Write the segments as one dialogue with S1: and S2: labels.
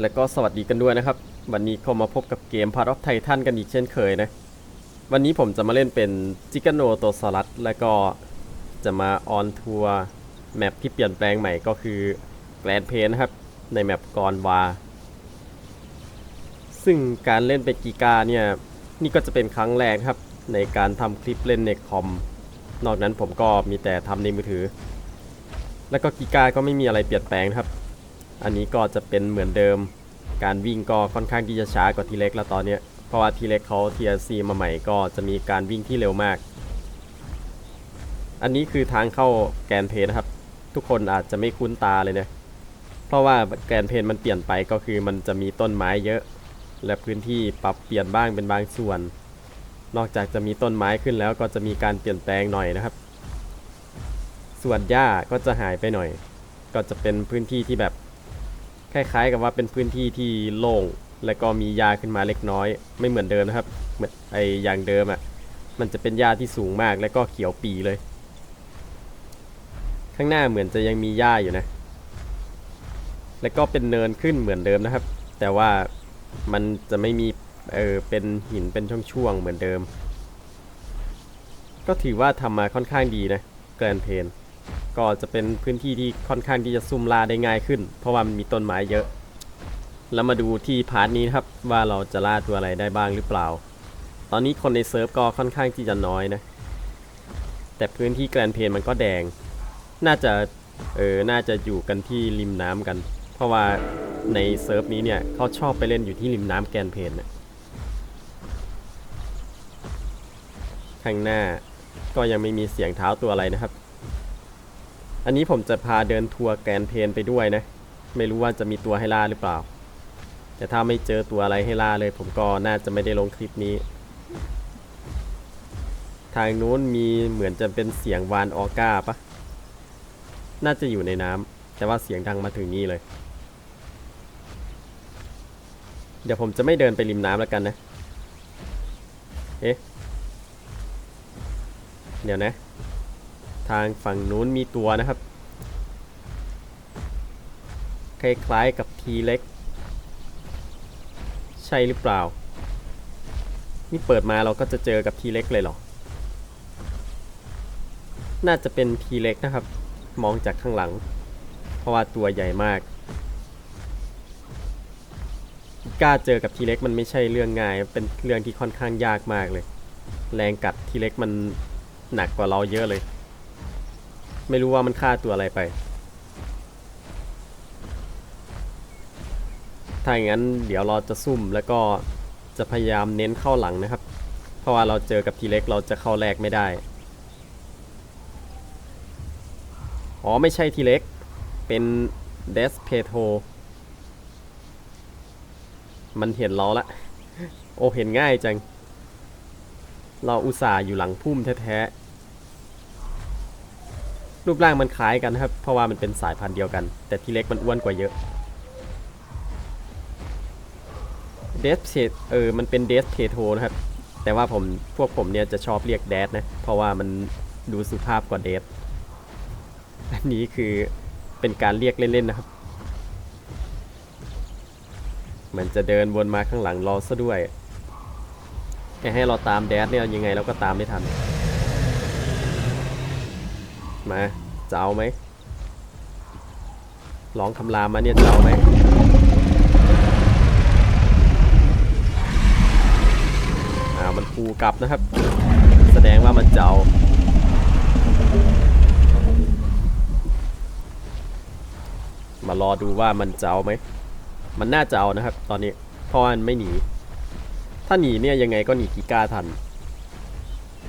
S1: และก็สวัสดีกันด้วยนะครับ วันนี้เข้ามาพบกับเกม Part of Titan กันอีกเช่นเคยนะ วันนี้ผมจะมาเล่นเป็นจิก a โนโตสลัดและก็จะมาออนทัวร์แมปที่เปลี่ยนแปลงใหม่ก็คือแกลนเพนนะครับ ในแมปกอนวา ซึ่งการเล่นเป็นกีกาเนี่ย นี่ก็จะเป็นครั้งแรกครับ ในการทำคลิปเล่นในคอม นอกนั้นผมก็มีแต่ทำในมือถือ แล้วก็กีกาก็ไม่มีอะไรเปลี่ยนแปลงครับ อันนี้ก็จะเป็นเหมือนเดิม การวิ่งก็ค่อนข้างที่จะช้ากว่าทีเล็กแล้วตอนเนี้ยเพราะว่าทีเล็กเขาทีซีมาใหม่ก็จะมีการวิ่งที่เร็วมาก อันนี้คือทางเข้าแกนเพนนะครับ ทุกคนอาจจะไม่คุ้นตาเลยนะเพราะว่าแกนเพนมันเปลี่ยนไปก็คือมันจะมีต้นไม้เยอะ และพื้นที่ปรับเปลี่ยนบ้างเป็นบางส่วน นอกจากจะมีต้นไม้ขึ้นแล้วก็จะมีการเปลี่ยนแปลงหน่อยนะครับ ส่วนหญ้าก็จะหายไปหน่อย ก็จะเป็นพื้นที่ที่แบบ คล้ายๆกับว่าเป็นพื้นที่ที่โล่งและก็มีหญ้าขึ้นมาเล็กน้อย ไม่เหมือนเดิมนะครับเหมือนไออย่างเดิมอะ่ะมันจะเป็นหญ้าที่สูงมากและก็เขียวปีเลย ข้างหน้าเหมือนจะยังมีหญ้าอยู่นะ และก็เป็นเนินขึ้นเหมือนเดิมนะครับ แต่ว่ามันจะไม่มีเออเป็นหินเป็นช่วงๆเหมือนเดิม ก็ถือว่าทำมาค่อนข้างดีนะแกรนเพน ก็จะเป็นพื้นที่ที่ค่อนข้างที่จะซุ่มล่าได้ง่ายขึ้น เพราะว่ามันมีต้นไม้เยอะ แล้วมาดูที่พาร์ทนี้ครับว่าเราจะล่าตัวอะไรได้บ้างหรือเปล่า ตอนนี้คนในเซิร์ฟก็ค่อนข้างที่จะน้อยนะ แต่พื้นที่แกรนเพนมันก็แดง น่าจะเออ น่าจะอยู่กันที่ริมน้ำกัน เพราะว่าในเซิร์ฟนี้เนี่ยเขาชอบไปเล่นอยู่ที่ริมน้ำแกรนเพนนะข้างหน้าก็ยังไม่มีเสียงเท้าตัวอะไรนะครับ อันนี้ผมจะพาเดินทัวร์แกนเพนไปด้วยนะ ไม่รู้ว่าจะมีตัวให้ล่าหรือเปล่า แต่ถ้าไม่เจอตัวอะไรให้ล่าเลย ผมก็น่าจะไม่ได้ลงคลิปนี้ ทางนู้นมีเหมือนจะเป็นเสียงวานออก้าปะน่าจะอยู่ในน้ำแต่ว่าเสียงดังมาถึงนี่เลย เดี๋ยวผมจะไม่เดินไปริมน้ำแล้วกันนะ เอ๊ะ เดี๋ยวนะ ทางฝั่งนู้นมีตัวนะครับ คล้ายๆกับทีเล็ก ใช่หรือเปล่า นี่เปิดมาเราก็จะเจอกับทีเล็กเลยเหรอ น่าจะเป็นทีเล็กนะครับ มองจากข้างหลัง เพราะว่าตัวใหญ่มาก กล้าเจอกับทีเล็กมันไม่ใช่เรื่องง่าย เป็นเรื่องที่ค่อนข้างยากมากเลย แรงกัดทีเล็กมันหนักกว่าเราเยอะเลย ไม่รู้ว่ามันฆ่าตัวอะไรไป ถ้าอย่างนั้นเดี๋ยวเราจะซุ่มแล้วก็จะพยายามเน้นเข้าหลังนะครับ เพราะว่าเราเจอกับทีเล็กเราจะเข้าแรกไม่ได้ อ๋อไม่ใช่ทีเล็ก เป็นเดสเพโทมันเห็นเราละ โอเห็นง่ายจัง เราอุตส่าห์อยู่หลังพุ่มแท้ๆ รูปร่างมันคล้ายกันนะครับ เพราะว่ามันเป็นสายพันธุ์เดียวกัน แต่ที่เล็กมันอ้วนกว่าเยอะเดสเพเออมันเป็นเดสเพโทนะครับ แต่ว่าผมพวกผมเนี่ยจะชอบเรียกแดดนะ เพราะว่ามันดูสุภาพกว่าเดสอันนี้คือเป็นการเรียกเล่นๆนะครับ มันจะเดินวนมาข้างหลังรอซะด้วยแค่ให้เราตามแดดเนี่ยยังไงเราก็ตามไม่ทัน มาจะเอาไหมลองคำรามมาเนี่ยจะเอาไหมอ่ามันคูกลับนะครับ แสดงว่ามันจะเอามารอดูว่ามันจะเอาไหม มันน่าจะเอานะครับ ตอนนี้เพราะมันไม่หนี ถ้าหนีเนี่ยยังไงก็หนีกิก้าทัน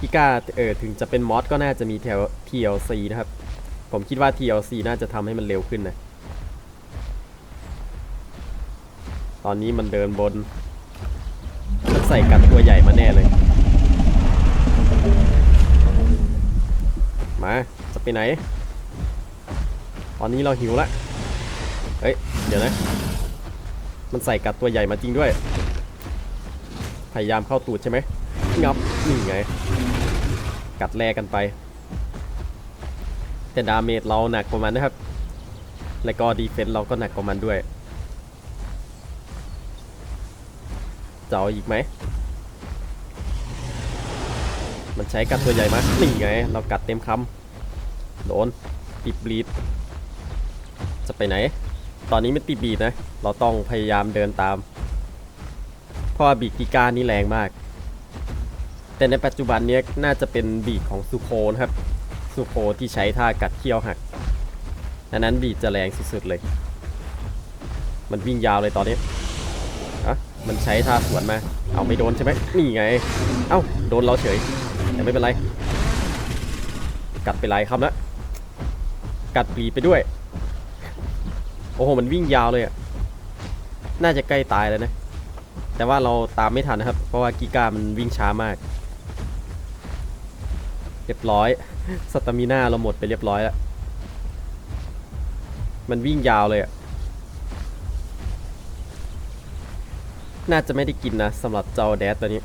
S1: กิก้าเออถึงจะเป็นมอสก็น่าจะมีแถว TLC นะครับ ผมคิดว่า TLC น่าจะทำให้มันเร็วขึ้นนะ ตอนนี้มันเดินบนมันใส่กัดตัวใหญ่มาแน่เลย มา จะไปไหน ตอนนี้เราหิวละเฮ้ย เดี๋ยวนะ มันใส่กัดตัวใหญ่มาจริงด้วย พยายามเข้าตูดใช่ไหมงับนี่ไง กัดแลกันไป แต่ดาเมจเราหนักกว่ามันนะครับ และก็ดีเฟนส์เราก็หนักกว่ามันด้วยจะเอาอีกไหม มันใช้กัดตัวใหญ่มากนี่ไง เรากัดเต็มคำโดนติดบีดจะไปไหน ตอนนี้ไม่ติดบีดนะ เราต้องพยายามเดินตาม เพราะบีกีกานี่แรงมาก แต่ในปัจจุบันนี้น่าจะเป็นบีดของซูโคนะครับซูโคที่ใช้ท่ากัดเขี้ยวหักอันนั้นบีดจะแรงสุดๆเลย มันวิ่งยาวเลยตอนนี้อะมันใช้ท่าสวนมา เอาไม่โดนใช่ไหมนี่ไง เอ้าโดนเราเฉย แต่ไม่เป็นไร กัดไปหลายคำแล้วกัดปลีไปด้วย โอ้โห มันวิ่งยาวเลยอะน่าจะใกล้ตายแล้วนะ แต่ว่าเราตามไม่ทันนะครับ เพราะว่ากีกามันวิ่งช้ามาก เรียบร้อยสตามิน่าเราหมดไปเรียบร้อยแล้ว มันวิ่งยาวเลยอะน่าจะไม่ได้กินนะสำหรับเจ้าแดดตัวนี้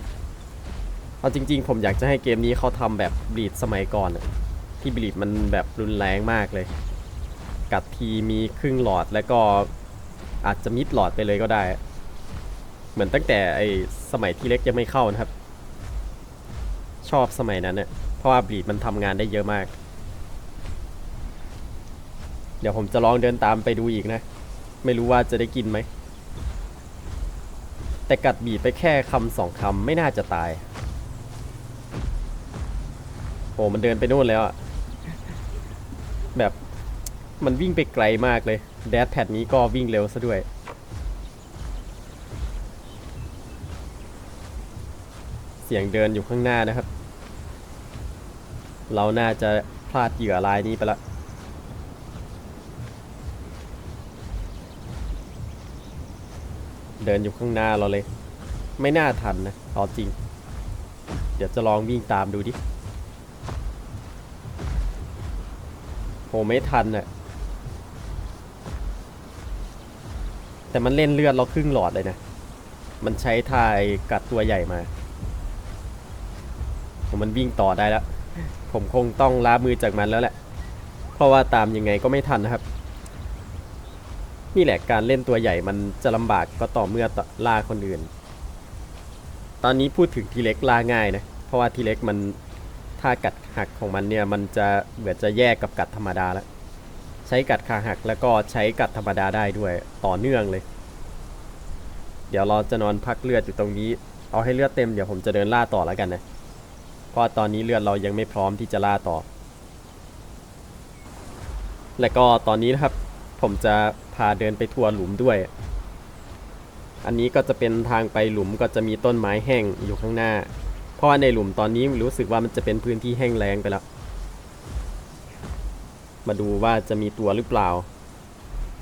S1: เอาจริง ๆ ผมอยากจะให้เกมนี้เขาทำแบบบีดสมัยก่อนที่บีดมันแบบรุนแรงมากเลย กัดทีมีครึ่งหลอดแล้วก็อาจจะมิดหลอดไปเลยก็ได้ เหมือนตั้งแต่ไอสมัยที่เล็กยังไม่เข้านะครับ ชอบสมัยนั้นเนี่ย เพราะว่าบีดมันทำงานได้เยอะมาก เดี๋ยวผมจะลองเดินตามไปดูอีกนะ ไม่รู้ว่าจะได้กินไหม แต่กัดบีดไปแค่คำสองคำไม่น่าจะตาย โอ้มันเดินไปนู่นแล้วอะแบบมันวิ่งไปไกลมากเลย แดดแพดนี้ก็วิ่งเร็วซะด้วย เสียงเดินอยู่ข้างหน้านะครับ เราน่าจะพลาดเหยื่อรายนี้ไปละเดินอยู่ข้างหน้าเราเลย ไม่น่าทันนะเอาจริง เดี๋ยวจะลองวิ่งตามดูดิโหไม่ทันอะแต่มันเล่นเลือดเราครึ่งหลอดเลยนะ มันใช้ทายกัดตัวใหญ่มาผมมันวิ่งต่อได้แล้ว ผมคงต้องล้ามือจากมันแล้วแหละ เพราะว่าตามยังไงก็ไม่ทันนะครับ นี่แหละการเล่นตัวใหญ่มันจะลำบากก็ต่อเมื่อต่อล่าคนอื่น ตอนนี้พูดถึงทีเล็กล่าง่ายนะ เพราะว่าทีเล็กมันถ้ากัดหักของมันเนี่ยมันจะเหมือนจะแยกกับกัดธรรมดาแล้ว ใช้กัดขาหักแล้วก็ใช้กัดธรรมดาได้ด้วยต่อเนื่องเลย เดี๋ยวเราจะนอนพักเลือดอยู่ตรงนี้ เอาให้เลือดเต็มเดี๋ยวผมจะเดินล่าต่อแล้วกันนะ เพราะตอนนี้เลือดเรายังไม่พร้อมที่จะล่าต่อ และก็ตอนนี้นะครับผมจะพาเดินไปทัวร์หลุมด้วย อันนี้ก็จะเป็นทางไปหลุมก็จะมีต้นไม้แห้งอยู่ข้างหน้า เพราะว่าในหลุมตอนนี้รู้สึกว่ามันจะเป็นพื้นที่แห้งแล้งไปแล้ว มาดูว่าจะมีตัวหรือเปล่า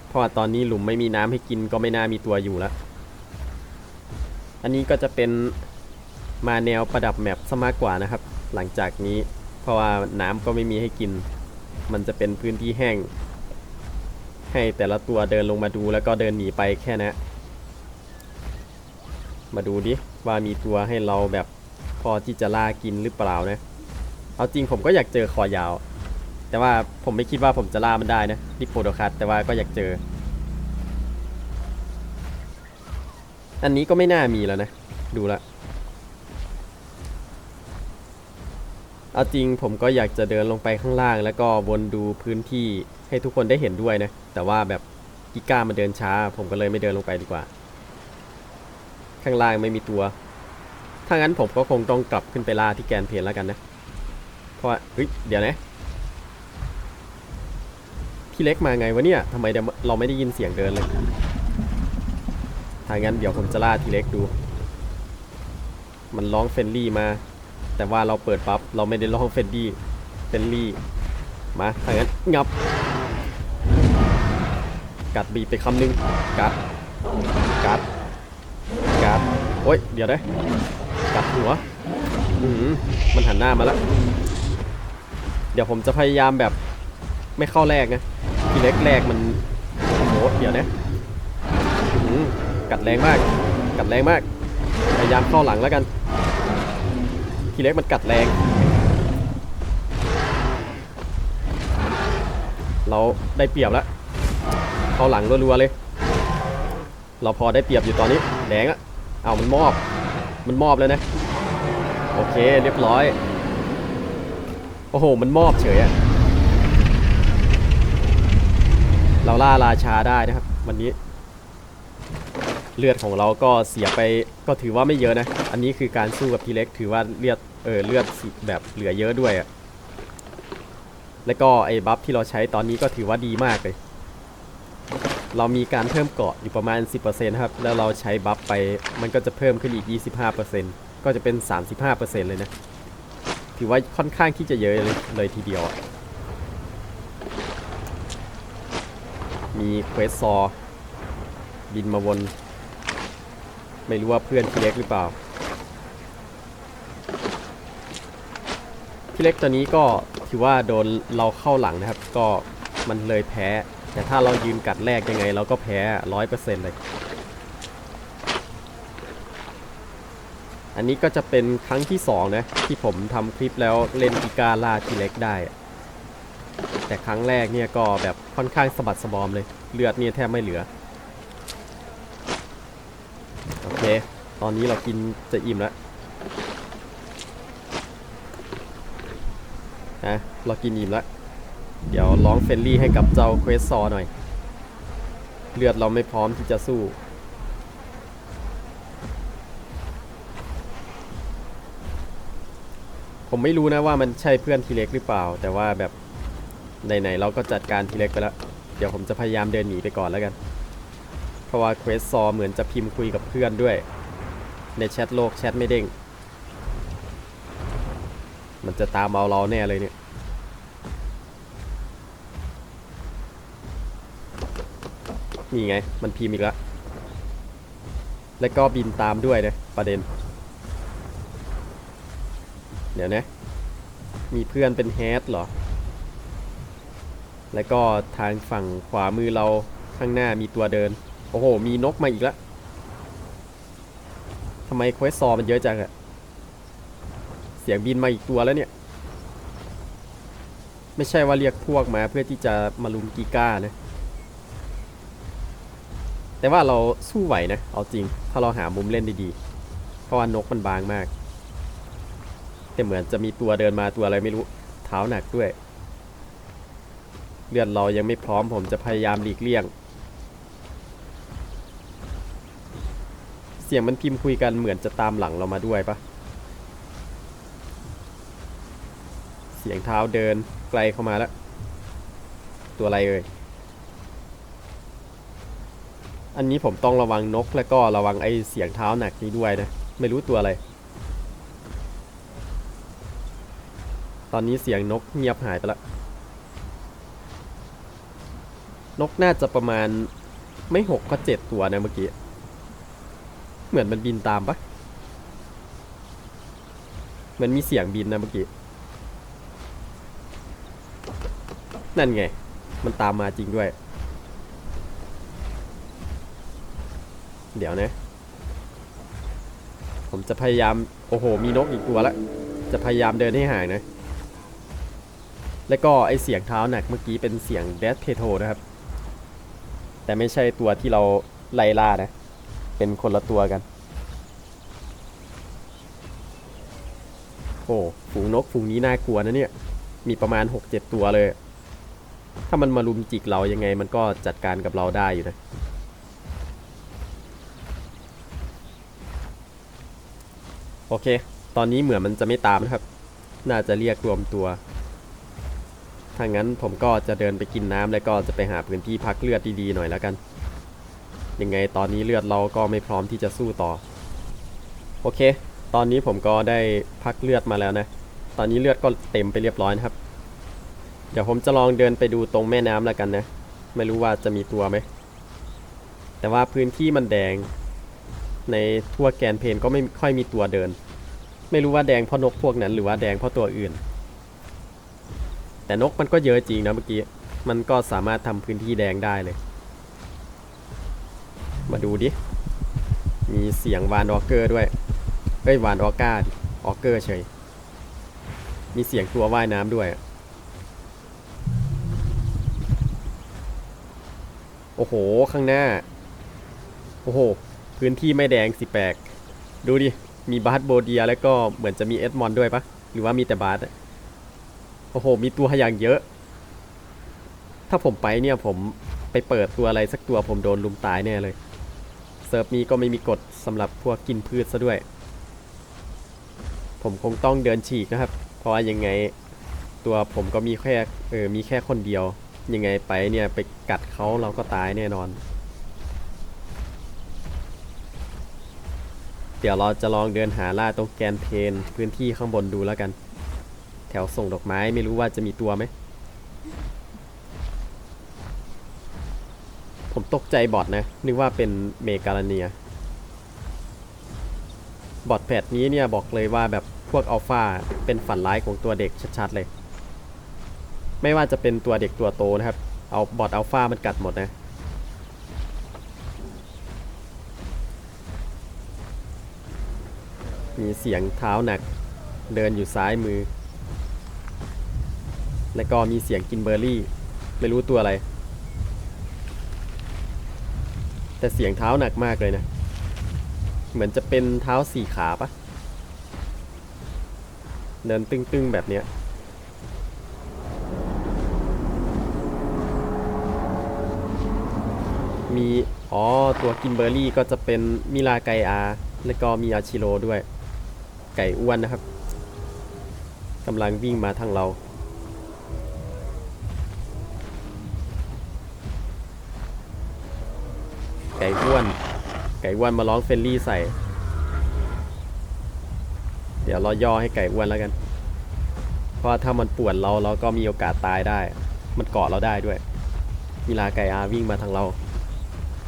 S1: เพราะว่าตอนนี้หลุมไม่มีน้ำให้กินก็ไม่น่ามีตัวอยู่แล้ว อันนี้ก็จะเป็น มาแนวประดับแมปซะมากกว่านะครับ หลังจากนี้ เพราะว่าน้ำก็ไม่มีให้กิน มันจะเป็นพื้นที่แห้ง ให้แต่ละตัวเดินลงมาดูแล้วก็เดินหนีไปแค่นะ มาดูดิว่ามีตัวให้เราแบบพอที่จะล่ากินหรือเปล่านะ เอาจริงผมก็อยากเจอคอยาว แต่ว่าผมไม่คิดว่าผมจะล่ามันได้นะดิโปโดคัสแต่ว่าก็อยากเจอ อันนี้ก็ไม่น่ามีแล้วนะ ดูละ เอาจริงผมก็อยากจะเดินลงไปข้างล่าง แล้วก็วนดูพื้นที่ให้ทุกคนได้เห็นด้วยนะ แต่ว่าแบบกิก้ามันเดินช้า ผมก็เลยไม่เดินลงไปดีกว่า ข้างล่างไม่มีตัว ถ้างั้นผมก็คงต้องกลับขึ้นไปล่าที่แกนเพนแล้วกันนะ เพราะเฮ้ยเดี๋ยวนะพี่เล็กมาไงวะเนี่ยทำไมเดี๋ยวเราไม่ได้ยินเสียงเดินเลย ถ้างั้นเดี๋ยวผมจะล่าทีเล็กดู มันร้องเฟนลี่มา แต่ว่าเราเปิดปั๊บ เราไม่ได้ร้องเฟนดี้เฟนลี่มาถ้างั้นงับ กัดบีไปคำหนึ่งกัด กัด กัด โอ้ย เดี๋ยวนะกัดหัวอืมมันหันหน้ามาแล้ว เดี๋ยวผมจะพยายามแบบไม่เข้าแรกนะทีเล็กแรกมันโอ้โหเดี๋ยวนะอืมกัดแรงมาก กัดแรงมาก พยายามเข้าหลังแล้วกัน ทีเล็กมันกัดแรง เราได้เปรียบแล้วเข้าหลังรัวๆเลย เราพอได้เปรียบอยู่ตอนนี้แดงอะเอามันมอบ มันมอบแล้วนะโอเคเรียบร้อยโอ้โห มันมอบเฉยอะเราล่าราชาได้นะครับ วันนี้ เลือดของเราก็เสียไปก็ถือว่าไม่เยอะนะ อันนี้คือการสู้กับทีเล็กถือว่าเลือดเออเลือดแบบเหลือเยอะด้วยอะ แล้วก็ไอ้บัฟที่เราใช้ตอนนี้ก็ถือว่าดีมากเลย เรามีการเพิ่มเกาะอยู่ประมาณ 10%ครับ แล้วเราใช้บัฟไปมันก็จะเพิ่มขึ้นอีก 25%ก็จะเป็น 35%เลยนะ ถือว่าค่อนข้างที่จะเยอะเลยเลยทีเดียว มีเควสซอร์บินมาวน ไม่รู้ว่าเพื่อนพี่เล็กหรือเปล่า พี่เล็กตัวนี้ก็ถือว่าโดนเราเข้าหลังนะครับ ก็มันเลยแพ้ แต่ถ้าเรายืนกัดแรกยังไง เราก็แพ้ร้อยเปอร์เซ็นต์เลย อันนี้ก็จะเป็นครั้งที่สองนะ ที่ผมทำคลิปแล้วเล่นกีการ่าที่เล็กได้ แต่ครั้งแรกเนี่ยก็แบบค่อนข้างสะบัดสะบอมเลย เลือดเนี่ยแทบไม่เหลือ โอเค ตอนนี้เรากินจะอิ่มแล้ว นะเรากินอิ่มแล้ว เดี๋ยวร้องเฟนลี่ให้กับเจ้าเควสซอหน่อย เลือดเราไม่พร้อมที่จะสู้ ผมไม่รู้นะว่ามันใช่เพื่อนทีเล็กหรือเปล่า แต่ว่าแบบไหนๆเราก็จัดการทีเล็กไปแล้ว เดี๋ยวผมจะพยายามเดินหนีไปก่อนแล้วกัน เพราะว่าเควสซอเหมือนจะพิมพ์คุยกับเพื่อนด้วย ในแชทโลกแชทไม่เด้ง มันจะตามเอาเราแน่เลยเนี่ย นี่ไง มันพิมพ์อีกแล้ว แล้วก็บินตามด้วยนะประเด็น เดี๋ยวนะ มีเพื่อนเป็นแฮดเหรอ แล้วก็ทางฝั่งขวามือเราข้างหน้ามีตัวเดิน โอ้โห มีนกมาอีกแล้วทำไมเควสซอมันเยอะจังอะ สียงบินมาอีกตัวแล้วเนี่ย ไม่ใช่ว่าเรียกพวกมาเพื่อที่จะมาลุมกีก้านะ แต่ว่าเราสู้ไหวนะ เอาจริง ถ้าเราหามุมเล่นดีๆ เพราะว่านกมันบางมาก แต่เหมือนจะมีตัวเดินมาตัวอะไรไม่รู้ เท้าหนักด้วย เลือดเรายังไม่พร้อมผมจะพยายามหลีกเลี่ยงเสียงมันพิมพ์คุยกันเหมือนจะตามหลังเรามาด้วยปะ เสียงเท้าเดินไกลเข้ามาแล้ว ตัวอะไรเอ่ย อันนี้ผมต้องระวังนกแล้วก็ระวังไอเสียงเท้าหนักนี้ด้วยนะ ไม่รู้ตัวอะไร ตอนนี้เสียงนกเงียบหายไปแล้ว นกน่าจะประมาณไม่หกก็เจ็ดตัวนะเมื่อกี้ เหมือนมันบินตามปะเหมือนมีเสียงบินนะเมื่อกี้ นั่นไง มันตามมาจริงด้วย เดี๋ยวนะ ผมจะพยายาม โอ้โห มีนกอีกตัวละ จะพยายามเดินให้ห่างนะ แล้วก็ไอเสียงเท้าหนักเมื่อกี้เป็นเสียงเดสเพโทนะครับ แต่ไม่ใช่ตัวที่เราไล่ล่านะ เป็นคนละตัวกัน โอ้ ฝูงนกฝูงนี้น่ากลัวนะเนี่ย มีประมาณ 6-7 ตัวเลย ถ้ามันมาลุมจิกเรายังไงมันก็จัดการกับเราได้อยู่นะ โอเค ตอนนี้เหมือนมันจะไม่ตามนะครับ น่าจะเรียกรวมตัว ถ้างั้นผมก็จะเดินไปกินน้ำแล้วก็จะไปหาพื้นที่พักเลือดดีๆหน่อยแล้วกัน ยังไงตอนนี้เลือดเราก็ไม่พร้อมที่จะสู้ต่อ โอเค ตอนนี้ผมก็ได้พักเลือดมาแล้วนะ ตอนนี้เลือดก็เต็มไปเรียบร้อยนะครับ เดี๋ยวผมจะลองเดินไปดูตรงแม่น้ำแล้วกันนะ ไม่รู้ว่าจะมีตัวไหม แต่ว่าพื้นที่มันแดง ในทั่วแกนเพนก็ไม่ค่อยมีตัวเดิน ไม่รู้ว่าแดงเพราะนกพวกนั้นหรือว่าแดงเพราะตัวอื่น แต่นกมันก็เยอะจริงนะเมื่อกี้ มันก็สามารถทำพื้นที่แดงได้เลย มาดูดิ มีเสียงวานออเกอร์ด้วยเฮ้ยวานออก้าดิออเกอร์เฉย มีเสียงตัวว่ายน้ำด้วย โอ้โห ข้างหน้า โอ้โห พื้นที่ไม่แดงสิแปลก ดูดิ มีบาสโบเดียแล้วก็เหมือนจะมีเอ็ดมอนด้วยปะ หรือว่ามีแต่บาสโอ้โห มีตัวอย่างเยอะ ถ้าผมไปเนี่ยผมไปเปิดตัวอะไรสักตัวผมโดนลุมตายแน่เลย เซิร์ฟนี้ก็ไม่มีกฎสำหรับพวกกินพืชซะด้วย ผมคงต้องเดินฉีกนะครับ เพราะว่ายังไงตัวผมก็มีแค่เออมีแค่คนเดียว ยังไงไปเนี่ยไปกัดเขาเราก็ตายแน่นอน เดี๋ยวเราจะลองเดินหาล่าตรงแกนเทนพื้นที่ข้างบนดูแล้วกัน แถวส่งดอกไม้ไม่รู้ว่าจะมีตัวไหม ผมตกใจบอทนะ นึกว่าเป็นเมกาลเนีย บอทแพทนี้เนี่ยบอกเลยว่าแบบพวกอัลฟาเป็นฝันร้ายของตัวเด็กชัดๆเลย ไม่ว่าจะเป็นตัวเด็กตัวโตนะครับ เอาบอทอัลฟามันกัดหมดนะมีเสียงเท้าหนัก เดินอยู่ซ้ายมือ แล้วก็มีเสียงกินเบอร์รี่ ไม่รู้ตัวอะไร แต่เสียงเท้าหนักมากเลยนะ เหมือนจะเป็นเท้าสี่ขาปะเดินตึงๆแบบเนี้ย มี อ๋อ ตัวกินเบอร์รี่ก็จะเป็นมิลาไกอา แล้วก็มีอาชิโรด้วย ไก่อ้วนนะครับกำลังวิ่งมาทางเรา ไก่อ้วน ไก่อ้วนมาร้องเฟนลี่ใส่ เดี๋ยวเราย่อให้ไก่อ้วนแล้วกัน เพราะถ้ามันปวนเราเราก็มีโอกาสตายได้ มันเกาะเราได้ด้วยมีลาไก่อาวิ่งมาทางเรา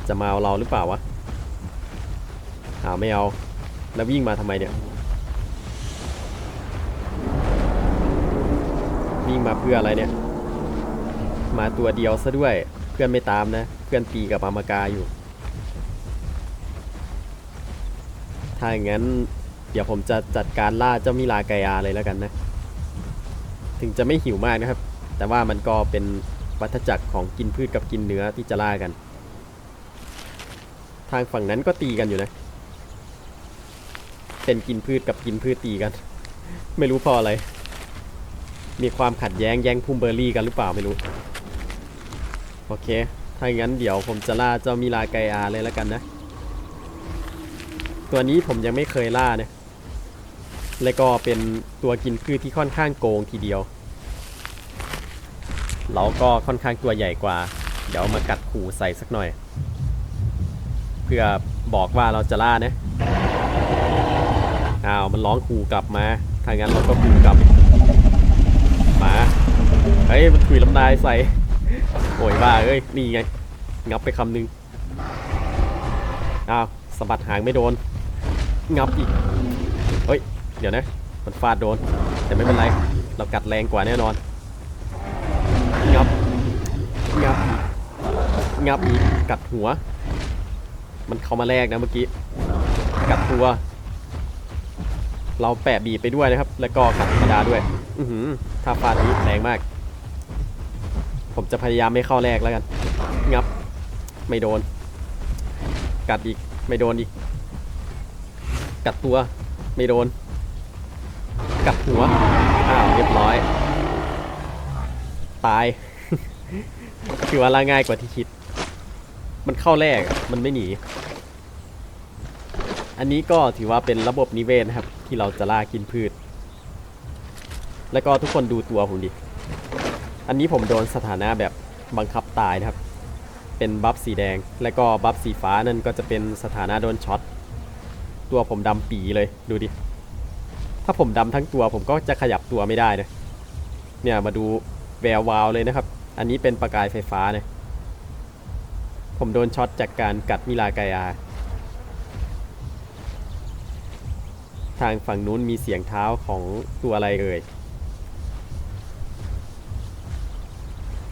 S1: จะมาเอาเราหรือเปล่าวะหาไม่เอา แล้ววิ่งมาทำไมเนี่ย วิ่งมาเพื่ออะไรเนี่ย มาตัวเดียวซะด้วย เพื่อนไม่ตามนะ เพื่อนตีกับอามากาอยู่ ถ้าอย่างนั้น เดี๋ยวผมจะจัดการล่าเจ้ามิลาไกอาเลยแล้วกันนะ ถึงจะไม่หิวมากนะครับ แต่ว่ามันก็เป็นวัฏจักรของกินพืชกับกินเนื้อที่จะล่ากัน ทางฝั่งนั้นก็ตีกันอยู่นะ เป็นกินพืชกับกินพืชตีกัน ไม่รู้เพออะไร มีความขัดแย้งแย่งพุ่มเบอร์รี่กันหรือเปล่าไม่รู้ โอเค ถ้าอย่างนั้นเดี๋ยวผมจะล่าเจ้ามิลาไกอาเลยแล้วกันนะ ตัวนี้ผมยังไม่เคยล่านะ และก็เป็นตัวกินพืชที่ค่อนข้างโกงทีเดียวเราก็ค่อนข้างตัวใหญ่กว่า เดี๋ยวมากัดขู่ใส่สักหน่อย พื่อบอกว่าเราจะล่านะอ้าวมันร้องขู่กลับมาถ้างั้นเราก็ขู่กลับมาเฮ้ยมันถุยลำลายใส่โอ้ยบ้าเอ้ยนี่ไง งับไปคำหนึงอ้าวสะบัดหางไม่โดน งับอีกเฮ้ยเดี๋ยวนะมันฟาดโดน แต่ไม่เป็นไร เรากัดแรงกว่าแน่นอน งับ งับ งับอีก กัดหัว มันเข้ามาแรกนะเมื่อกี้กัดตัว เราแปะบีบไปด้วยนะครับ แล้วก็กัดธรรมดาด้วย อือหือถ้าฟาดนี้แรงมาก ผมจะพยายามไม่เข้าแรกแล้วกัน งับ ไม่โดน กัดอีก ไม่โดนอีก กัดตัว ไม่โดน กัดหัว อ้าวเรียบร้อย ตาย ถือว่าล่าง่ายกว่าที่คิด มันเข้าแรกมันไม่หนี อันนี้ก็ถือว่าเป็นระบบนิเวศนะครับ ที่เราจะล่ากินพืช แล้วก็ทุกคนดูตัวผมดิ อันนี้ผมโดนสถานะแบบบังคับตายนะครับ เป็นบัฟสีแดง แล้วก็บัฟสีฟ้านั่นก็จะเป็นสถานะโดนช็อต ตัวผมดำปีเลยดูดิ ถ้าผมดำทั้งตัวผมก็จะขยับตัวไม่ได้นะเนี่ยมาดูแวววาวเลยนะครับ อันนี้เป็นประกายไฟฟ้าเนี่ย ผมโดนช็อตจากการกัดมิลาไกอาทางฝั่งนู้นมีเสียงเท้าของตัวอะไรเอ่ย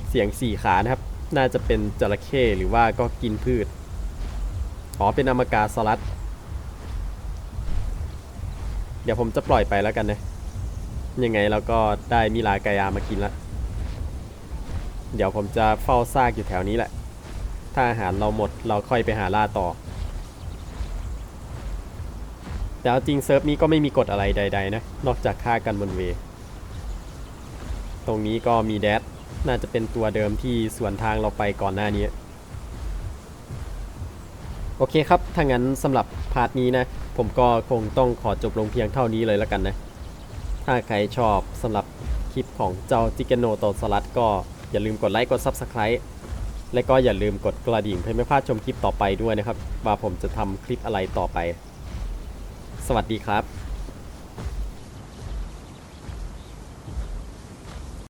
S1: เสียงสี่ขานะครับ น่าจะเป็นจระเข้หรือว่าก็กินพืช อ๋อ เป็นอมกาสลัด เดี๋ยวผมจะปล่อยไปแล้วกันนะ ยังไงเราก็ได้มิลากายามากินละ เดี๋ยวผมจะเฝ้าซากอยู่แถวนี้แหละ ถ้าอาหารเราหมดเราค่อยไปหาล่าต่อ แต่เอาจริงเซิร์ฟนี้ก็ไม่มีกฎอะไรใด ๆ นะ นอกจากฆ่ากันบนเว ตรงนี้ก็มีแดดน่าจะเป็นตัวเดิมที่สวนทางเราไปก่อนหน้านี้ โอเคครับ ถ้างั้นสำหรับพาร์ทนี้นะ ผมก็คงต้องขอจบลงเพียงเท่านี้เลยแล้วกันนะ ถ้าใครชอบสำหรับคลิปของเจ้าจิกโนโตสลัดก็อย่าลืมกดไลค์กด Subscribe และก็อย่าลืมกดกระดิ่งเพื่อไม่พลาดชมคลิปต่อไปด้วยนะครับ ว่าผมจะทำคลิปอะไรต่อไป สวัสดีครับ